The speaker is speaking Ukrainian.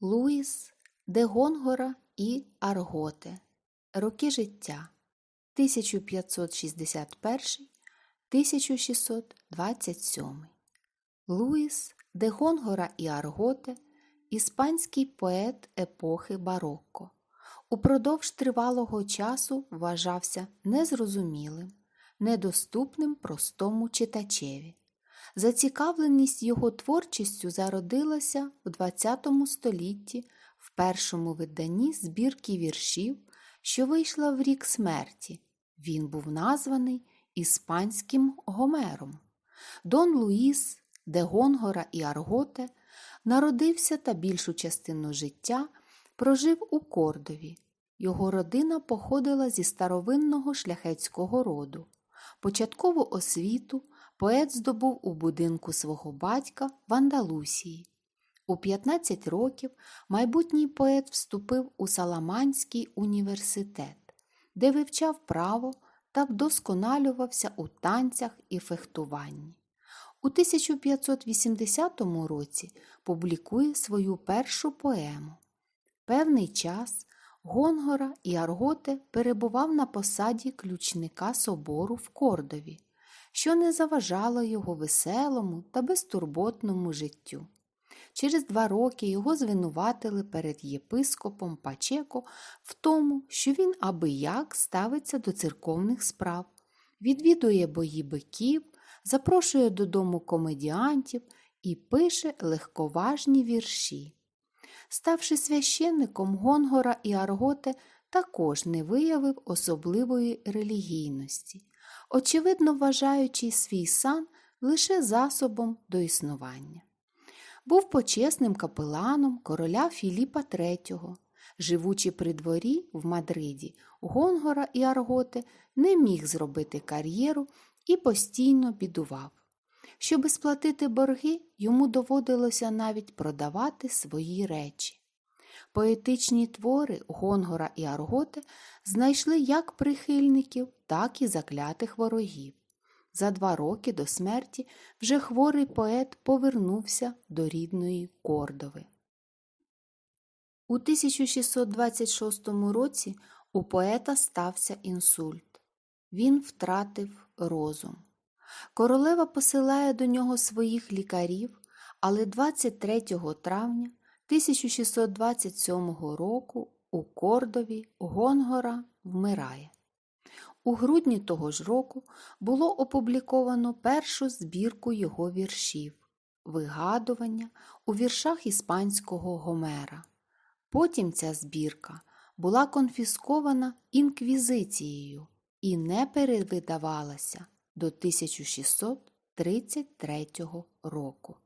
Луїс де Гонгора і Арготе. Роки життя 1561-1627. Луїс де Гонгора і Арготе іспанський поет епохи барокко. Упродовж тривалого часу вважався незрозумілим, недоступним простому читачеві. Зацікавленість його творчістю зародилася у ХХ столітті в першому виданні збірки віршів, що вийшла в рік смерті. Він був названий іспанським Гомером. Дон Луїс, де Гонгора і Арготе народився та більшу частину життя прожив у Кордові. Його родина походила зі старовинного шляхетського роду. Початкову освіту поет здобув у будинку свого батька в Андалусії. У 15 років майбутній поет вступив у Саламанський університет, де вивчав право та вдосконалювався у танцях і фехтуванні. У 1580 році публікує свою першу поему. Певний час Гонгора і Арготе перебував на посаді ключника собору в Кордові, що не заважало його веселому та безтурботному життю. Через два роки його звинуватили перед єпископом Пачеко в тому, що він аби як ставиться до церковних справ, відвідує бої биків, запрошує додому комедіантів і пише легковажні вірші. Ставши священником Гонгора і Арготе також не виявив особливої релігійності, очевидно вважаючи свій сан лише засобом до існування. Був почесним капеланом короля Філіпа III. Живучи при дворі в Мадриді, Гонгора і Арготе не міг зробити кар'єру і постійно бідував. Щоби сплатити борги, йому доводилося навіть продавати свої речі. Поетичні твори Гонгора і Арготе знайшли як прихильників, так і заклятих ворогів. За два роки до смерті вже хворий поет повернувся до рідної Кордови. У 1626 році у поета стався інсульт. Він втратив розум. Королева посилає до нього своїх лікарів, але 23 травня 1627 року у Кордові Гонгора вмирає. У грудні того ж року було опубліковано першу збірку його віршів Вигадування у віршах іспанського Гомера. Потім ця збірка була конфіскована інквізицією і не перевидавалася до 1633 року.